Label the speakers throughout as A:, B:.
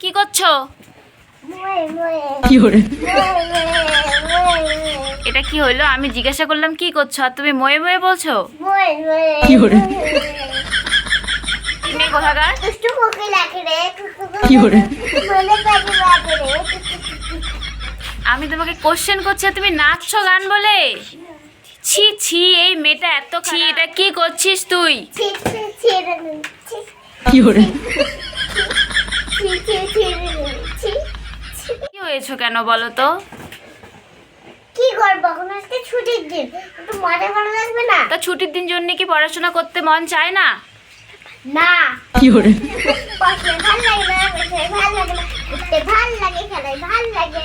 A: কি করছ? এটা কি হলো? আমি জিজ্ঞাসা করলাম কি করছ? আর তুমি ময়ে ময়ে বলছো? আমি তোমাকে কোশ্চেন করছি তুমি নাচছো গান বলে? ছি ছি এই মেয়েটা এত ছি এটা কি করছিস তুই কি হয়েছো কেন বলো তো
B: কি করব এখন আজকে ছুটির দিন একটু মজা করা লাগবে না
A: তা ছুটির দিন জন্য কি পড়াশোনা করতে মন চায় না
B: না
C: কি করে
B: পড়তে ভালো লাগে না ভালো লাগে না ভালো লাগে খেলায় ভালো লাগে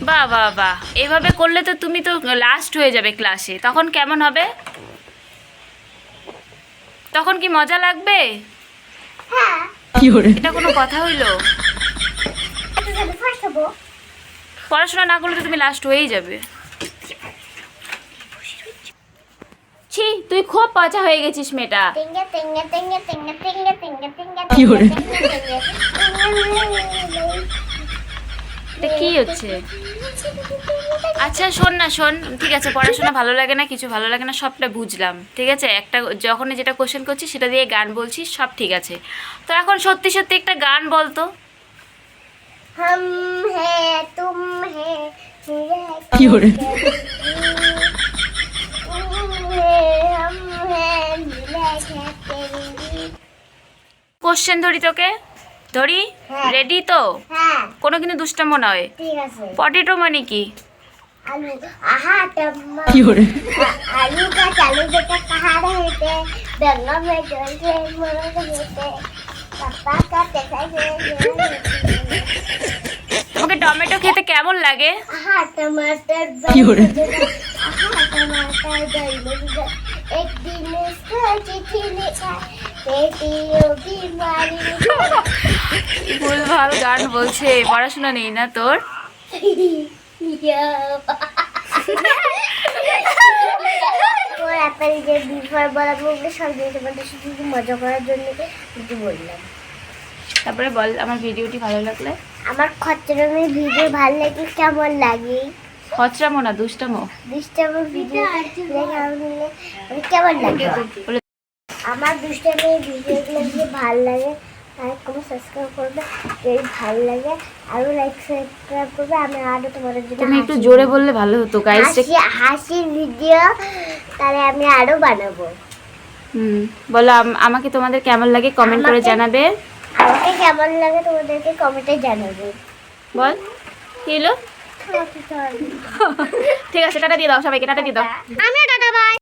A: বাহ বা বাহ এইভাবে করলে তো তুমি তো লাস্ট হয়ে যাবে ক্লাসে তখন কেমন হবে তখন কি মজা লাগবে হ্যাঁ，এটা কোনো কথা হইল
B: একটু যদি ফার্স্ট হব
A: পড়াশোনা না করলে তো তুমি লাস্ট হয়েই যাবে ছি তুই খুব পচা হয়ে গেছিস মেয়েটা
C: কি
A: হচ্ছে আচ্ছা শোন না শোন ঠিক আছে পড়াশোনা ভালো লাগে না কিছু ভালো লাগে না সবটা বুঝলাম ঠিক আছে? একটা যখন যেটা কোশ্চেন করছি সেটা দিয়ে গান বলছি সব ঠিক আছে। তো এখন সত্যি সত্যি একটা গান বলতো কোশ্চেন ধরি তোকে। ধরি
B: হ্যাঁ।
A: রেডি তো
B: হ্যাঁ
A: কোনো কিন্তু দুষ্টাম্য নয়
B: ঠিক আছে
A: পটেটো মানে কি
B: आलू आहा टम्मा
C: 有人，
B: आ- आलू का चालू बेटा कहाँ रहते बैंगन में चलते मोर रहते पापा का देखा
A: তোমাকে টমেটো খেতে কেমন লাগে
B: आहा टमाटर
C: কি ওরে?
B: आहा टमाटर बैंगन एक दिन उसको चिट्ठी लिखा बेटियों बीमारी
A: ভুলভাল গান বলছে পড়াশোনা নেই না তোর?
B: অ্যাপেল যে বিফর বলাবো ওগুলো সব বলতে শুধু মজা করার জন্য একটু বললাম?
A: তারপরে বল আমার ভিডিওটি ভালো লাগলে?
B: আমার খচ্চরমের ভিডিও ভালো লাগে কেমন লাগে?
A: খচরামো না দুষ্টামো।
B: দুষ্টামের ভিডিও কেমন লাগে? আমার দুষ্টামের ভিডিওগুলো ভালো লাগে। লাইক কমেন্ট সাবস্ক্রাইব করবে। যদি ভালো লাগে আরও লাইক সাবস্ক্রাইব করবে। আমি আরও তোমাদের জন্য
A: তুমি একটু জোরে বললে ভালো হতো গাইস
B: হাসি ভিডিও তাহলে আমি আরও বানাবো।
A: হুম বলো আমাকে তোমাদের কেমন লাগে কমেন্ট করে জানাবে।
B: আমাকে কেমন লাগে তোমাদেরকে কমেন্টে জানাবে।
A: বল কি হলো? ঠিক আছে টাটা দিয়ে দাও সবাইকে টাটা দিয়ে দাও।
B: আমিও দাদা ভাই